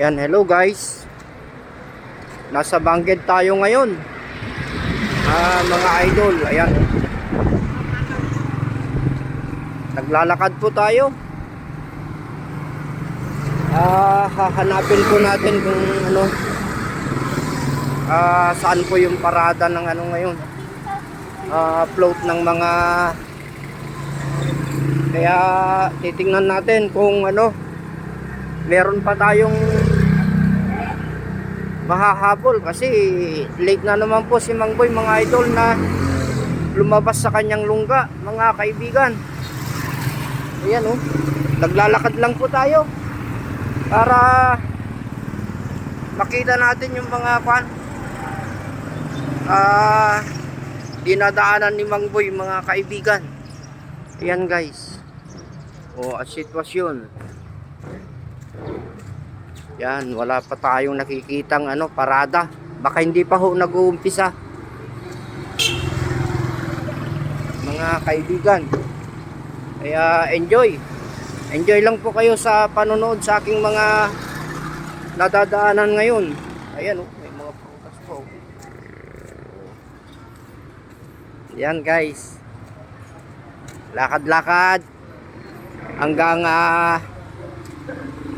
Yan, hello guys. Nasa Bangged tayo ngayon. Ah, mga idol, ayan. Naglalakad po tayo. Ah, hahanapin po natin kung ano ah, saan po yung parada ng ano ngayon. Ah, float ng mga kaya titingnan natin kung ano meron pa tayong mahahabol kasi late na naman po si Mang Boy mga idol na lumabas sa kanyang lungga mga kaibigan. Ayan oh. Naglalakad lang po tayo para makita natin yung mga kwan. Ah dinadaanan ni Mang Boy mga kaibigan. Ayan guys. O ang sitwasyon yan, wala pa tayong nakikitang ano, parada. Baka hindi pa ho nag-uumpisa. Mga kaibigan. Kaya enjoy. Enjoy lang po kayo sa panonood sa aking mga nadadaanan ngayon. Ayan oh, may mga prutas po. Yan guys. Lakad-lakad hanggang ah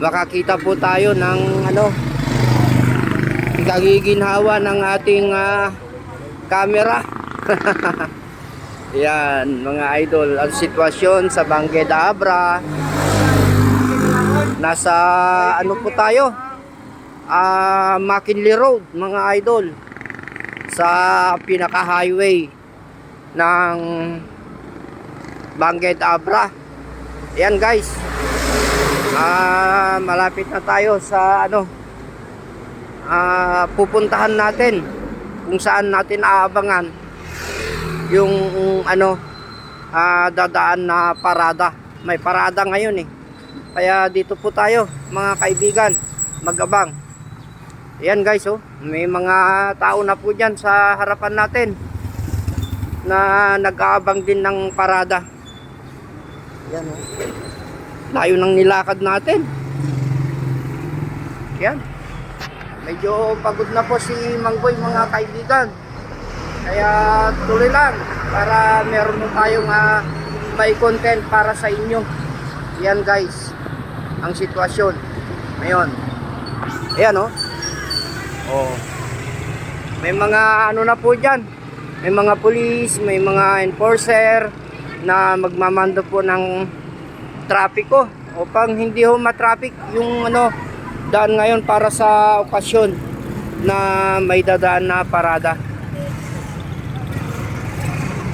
makakita po tayo ng ano kagiginhawa ng ating ah, camera. Yan mga idol ang sitwasyon sa Bangged Abra. Nasa ano po tayo? Ah McKinley Road mga idol. Sa pinaka highway ng Bangged Abra. Yan guys Malapit na tayo sa ano ah, pupuntahan natin kung saan natin aabangan yung ano ah, dadaan na parada. May parada ngayon eh. Kaya dito po tayo mga kaibigan magabang. Yan guys oh, may mga tao na po diyan sa harapan natin na nag-aabang din ng parada. Yan oh. Layo ng nilakad natin. Yan. Medyo pagod na po si Mangboy mga kaibigan. Kaya tuloy lang para meron tayong uh, may content para sa inyo. Yan guys. Ang sitwasyon. Ngayon. Ayan oh. Oh. May mga ano na po dyan. May mga police, may mga enforcer na magmamando po ng trapiko upang hindi ho matraffic yung ano daan ngayon para sa okasyon na may dadaan na parada.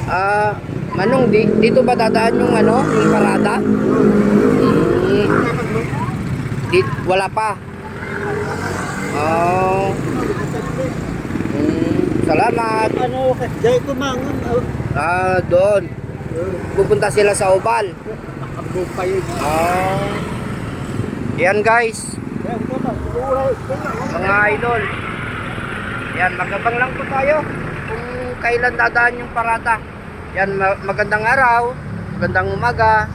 Ah, manong di, dito ba dadaan yung ano, yung parada? Hmm. Di, wala pa. Oh. Hmm, salamat. Ano, dahil kumangon, Ah, doon. Pupunta sila sa Oval. yun. Ah. Yan guys, mga idol. Yan, magabang lang po tayo kung kailan dadaan yung parada. Yan, ma- magandang araw, magandang umaga.